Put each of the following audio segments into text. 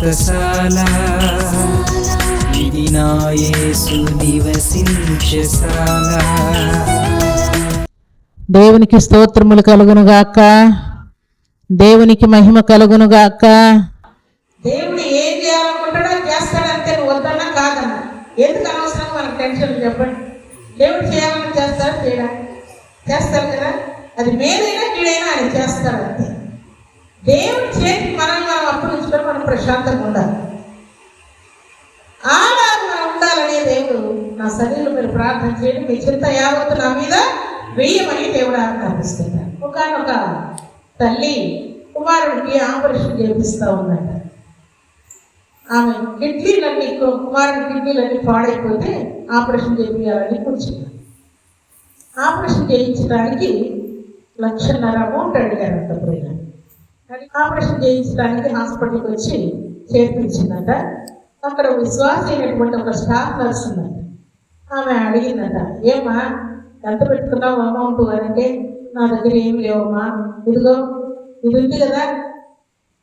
వ్రతశాల ఇది నివసించశాల దేవునికి స్తోత్రములు కలుగునుగాక దేవునికి మహిమ కలుగునుగాక దేవుడు ఏం చేయాలనుకుంటాడో చేస్తాడంతే నువ్వు వద్దన్నా కాదన్నా. ఎందుకు అనవసరం మనకు టెన్షన్ చెప్పండి? దేవుడు చేయాలని చేస్తాడు? చేయడా? చేస్తాడు కదా? అది మేలైనా కీడైనా ఆయన చేస్తాడు అంతే దేవుడి చేతికి మనల్ని మనం అప్పగించడం మనం ప్రశాంతంగా ఉండాలి. ఆడాలి మనం ఉండాలనే దేవుడు నా శరీరం మీరు ప్రార్థన చేయండి మీ చింత యావత్తు నా మీద వెయ్యమని దేవుడు ఆజ్ఞాపిస్తున్నాడు ఒకనొక తల్లి కుమారుడికి ఆపరేషన్ చేపిస్తూ ఉందంట. ఆమె కిడ్నీలన్నీ కుమారుడి కిడ్నీలన్నీ పాడైపోతే ఆపరేషన్ చేయించాలని కూర్చున్నాను ఆపరేషన్ చేయించడానికి లక్షన్నర అమౌంట్ అడిగారంట పోయిన ఆపరేషన్ చేయించడానికి హాస్పిటల్కి వచ్చి చేర్పించిందట. అక్కడ విశ్వాస అయినటువంటి ఒక స్టాఫ్ నర్స్ ఉందంట. ఆమె అడిగిందట ఏమా ఎంత పెట్టుకున్నావు అమౌంట్ అంటే నా దగ్గర ఏం లేవమ్మా. ఇదిగో ఇది ఉంది కదా.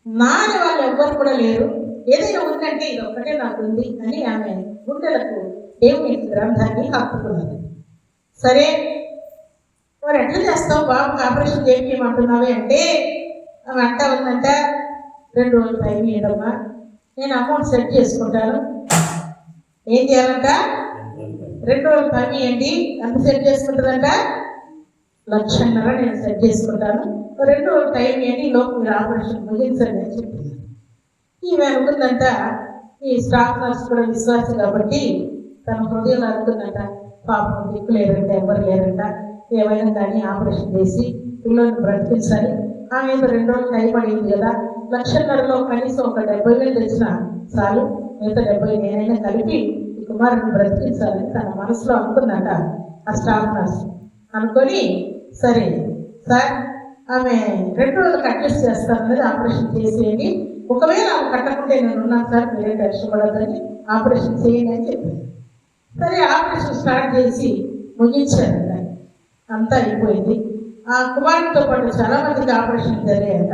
నాని వాళ్ళు ఎవ్వరు కూడా లేరు. ఏదైనా ఉందంటే ఇది ఒక్కటే నాకు ఉంది అని ఆమె గుండెలకు దేవుని గ్రంథాన్ని హత్తుకున్నది సరే మరి ఎట్లా చేస్తావు బాబు? ఆపరేషన్ చేయించమంటున్నావే అంటే ఆమె అంటా ఉందంట రెండు రోజులు టైం ఇవ్వడమ్మా నేను అమౌంట్ సెట్ చేసుకుంటాను. ఏం చేయాలంట? రెండు రోజులు టైం ఇవ్వండి ఎంత సెట్ చేసుకుంటుందంట లక్షన్నర నేను సెట్ చేసుకుంటాను. రెండు రోజులు టైం ఇవ్వండి లోపు మీరు ఆపరేషన్ ముగించండి అని చెప్పింది ఈమె అనుకుందంట ఈ స్టాఫ్ నర్స్ కూడా విశ్వాసం కాబట్టి తన హృదయం అనుకుందంట పాపం దిక్కు లేరంట ఎవరు లేరంట. ఏమైనా కానీ ఆపరేషన్ చేసి పిల్లల్ని బ్రతికించాలి. ఆయన రెండు రోజులు టైం అడిగింది కదా? లక్షన్నరలో కనీసం ఒక డెబ్బై వేలు తెచ్చిన చాలు. మిగతా డెబ్బై నేనైనా కలిపి ఈ కుమారుని బ్రతికించాలని తన మనసులో అనుకుందట ఆ స్టాఫ్ నర్స్ అనుకొని సరే సార్ ఆమె రెండు రోజులకు అడ్జస్ట్ చేస్తానన్నది ఆపరేషన్ చేసేయండి. ఒకవేళ ఆమె కట్టకుంటే నేను ఉన్నాను సార్ మీరే కష్టపడద్దని ఆపరేషన్ చేయండి అని చెప్పింది సరే ఆపరేషన్ స్టార్ట్ చేసి ముగించారు. అంతా అయిపోయింది. ఆ కుమారుడితో పాటు చాలా మందికి ఆపరేషన్ జరిగాయంట.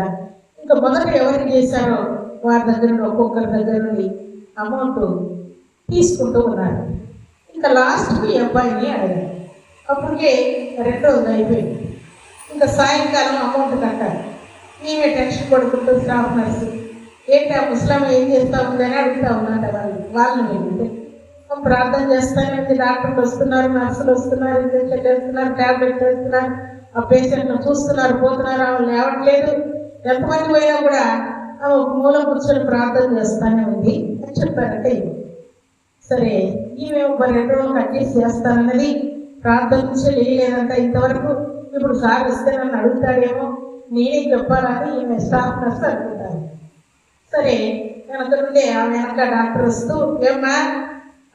ఇంకా మొదట ఎవరికి చేశారో వారి దగ్గర నుండి ఒక్కొక్కరి దగ్గర నుండి అమౌంట్ తీసుకుంటూ ఉన్నారు. ఇంకా లాస్ట్కి అబ్బాయిని అడిగారు. అప్పటికే రెండో అయిపోయింది. ఇంకా సాయంకాలం అమౌంట్ కట్టాలి. ఈమె టెన్షన్ పడుకుంటూ స్టాఫ్ నర్సు ఏంటి ఆ ముస్లాం ఏం చేస్తా ఉందని అడుగుతా ఉందంట వాళ్ళు. వాళ్ళని వెళ్ళి ప్రార్థన చేస్తానండి డాక్టర్లు వస్తున్నారు నర్సులు వస్తున్నారు ఇంజక్షన్ చేస్తున్నారు ట్యాబ్లెట్ వేస్తున్నారు. ఆ పేషెంట్ను చూస్తున్నారు పోతున్నారు వాళ్ళు లేవట్లేదు. ఎంతమంది పోయినా కూడా ఆమె ఒక మూల కూర్చొని ప్రార్థన చేస్తానే ఉంది అని చెప్పారంటే ఈమె. సరే ఈమె ఒక రెండు రోజులు అడ్జస్ట్ చేస్తానన్నది ప్రార్థన నుంచి లేదంట ఇంతవరకు ఇప్పుడు సార్ ఇస్తే నన్ను అడుగుతాడేమో నేనే చెప్పాలని ఈమె స్టాఫ్ నర్స్ అనుకుంటాను సరే వెనక నుండి ఆమె వెనక డాక్టర్ వస్తూ ఏమ్మా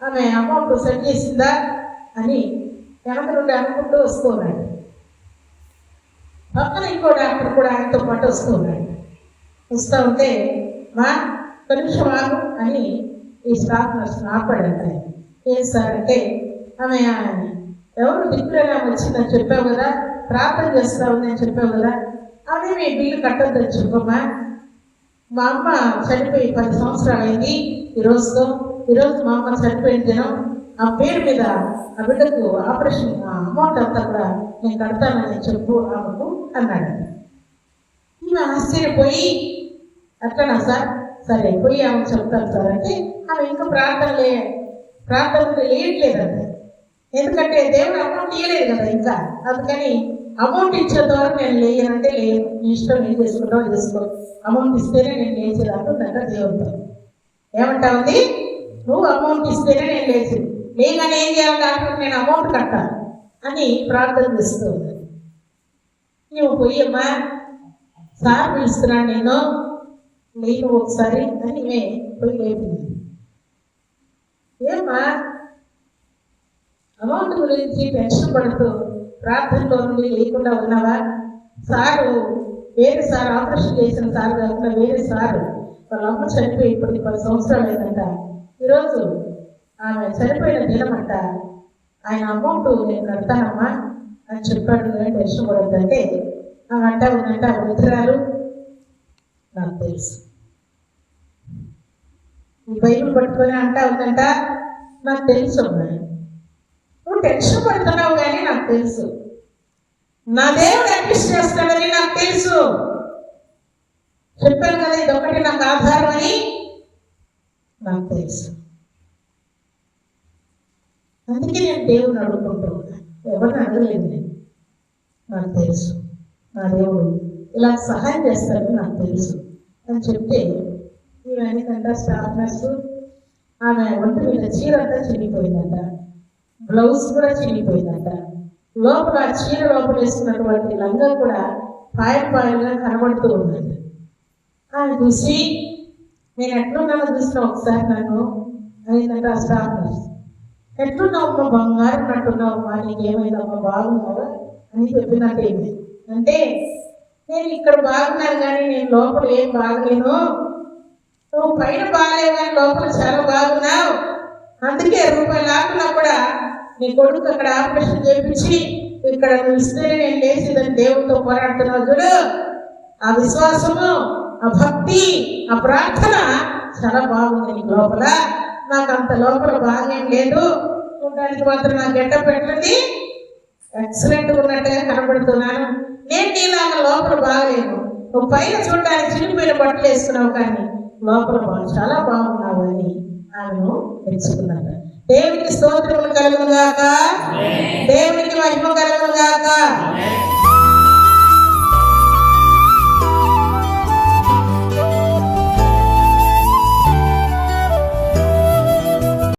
ఆమె అమౌంట్ సెట్ చేసిందా? అని వెనక నుండి అనుకుంటూ వస్తున్నాడు పక్కన ఇంకో డాక్టర్ కూడా ఆయనతో పాటు వస్తూ ఉన్నాడు వస్తూ ఉంటే మా ఒక నిమిషం ఆగు అని ఈ స్టాఫ్ నర్స్ ఆపాడంట ఏం సార్ అంటే ఆమె ఎవరు దిక్కులేని వచ్చిందని చెప్పావు కదా ప్రార్థన చేస్తా ఉందని చెప్పావు కదా ఆమె మీ బిల్లు కట్టద్దని చెప్పమ్మా. మా అమ్మ చనిపోయి పది సంవత్సరాలు అయింది ఈ రోజుతో. ఈరోజు మా అమ్మ చనిపోయిన దినం ఆ పేరు మీద ఆ బిడ్డకు ఆపరేషన్ అమౌంట్ అంతా కూడా నేను కడతానని చెప్పు ఆమెకు అన్నాడు. ఈమె ఆశ్చర్యపోయి అట్లనా సార్? సరే పోయి ఆమె చెప్తాను సార్ అంటే ఆమె ఇంకా ప్రార్థనలే ప్రార్థనలు లేయట్లేదండి ఎందుకంటే దేవుడు అమౌంట్ ఇవ్వలేదు కదా ఇంకా. అందుకని అమౌంట్ ఇచ్చేంత వరకు నేను లేయనంటే లేదు. నీ ఇష్టం ఏం చేసుకుంటావు చేసుకో. అమౌంట్ ఇస్తేనే నేను లేచేదాకా ఉందంట దేవుడితో ఏమంటా ఉంది? నువ్వు అమౌంట్ ఇస్తేనే నేను లేచి లేగానే ఏం చేయాలి? డాక్టర్ నేను అమౌంట్ కట్టాలి అని ప్రార్థన చేస్తూ ఉన్నాను. నువ్వు పోయమ్మా సార్ పిలుస్తున్నాను నేను లేను ఒకసారి అని మే పోయి లేపింది ఏమ్మా అమౌంట్ గురించి టెన్షన్ పడుతూ ప్రార్థనలో నుండి లేకుండా ఉన్నావా? సారు వేరే సార్ ఆపరేషన్ చేసిన సార్ కాకుండా వేరే సారు వాళ్ళ అమ్మ చనిపోయి ఇప్పటికి పది సంవత్సరాలు అయిందంట. ఈరోజు ఆమె చనిపోయిన దినమంట ఆయన అమౌంట్ నేను కడతానమ్మా అని చెప్పాడు. నేను టెన్షన్ పడద్దంటే. ఆమె ఉందంట వృద్ధురాలు నాకు తెలుసు. ఈ బైబిల్ పట్టుకొని అంటా ఉందంట నాకు తెలుసు అమ్మా. నువ్వు టెన్షన్ పడుతున్నావు కానీ నాకు తెలుసు. నా దేవుడు అడ్మిషన్ చేస్తాడని నాకు తెలుసు. చెప్పాను కదా ఇదొకటి నాకు ఆధారం అని. నాకు తెలుసు. అందుకే నేను దేవుని అడుగుకుంటూ ఎవరిని అడగలేదు నేను. నాకు తెలుసు. నా దేవుడు ఇలా సహాయం చేస్తాడని నాకు తెలుసు. అని చెప్తే ఇవన్నీకంట స్టాఫ్ నర్సు ఆమె ఒంటి మీద చీర అంతా చినిగిపోయిందంట. బ్లౌజ్ కూడా చినిగిపోయిందంట. లోపల చీర లోపల వేసుకున్నటువంటి లంగా కూడా పాయలు పాయలుగా కనబడుతూ ఉందంట. ఆమె చూసి నేను ఎట్లున్నానో చూసిన ఒకసారి నన్ను? అయిందంట ఆ స్టాఫ్ నర్స్. ఎట్లున్నావు అమ్మ బంగారం అంటున్నావు అమ్మా నీకేమైందమ్మా బాగున్నావా? అని చెప్పినట్టేమి అంటే నేను ఇక్కడ బాగున్నాను కానీ నేను లోపల ఏం బాగలేను. నువ్వు పైన బాగాలేవు కానీ లోపల చాలా బాగున్నావు. అందుకే రూపాయి లాభంలో కూడా నీ కొడుకు అక్కడ ఆపరేషన్ చేయించి ఇక్కడ నువ్వు ఇస్తే నేను లేచిదని దేవుడితో పోరాడుతున్నావు చూడు. ఆ విశ్వాసము ఆ భక్తి ఆ ప్రార్థన చాలా బాగుంది నీకు లోపల. నాకు అంత లోపల బాగేం లేదు. చూడడానికి మాత్రం నా గెట్ట పెట్టింది ఎక్సలెంట్ ఉన్నట్టుగా కనబడుతున్నాను. నేను నీలాగా లోపల బాగలేను. నువ్వు పైన చూడడానికి చిరిగిపోయిన బట్టలు వేస్తున్నావు కానీ లోపల బా- చాలా బాగున్నావు అని ఆమెను మెచ్చుకున్నాడు దేవునికి స్తోత్రములు కలుగుగాక దేవునికి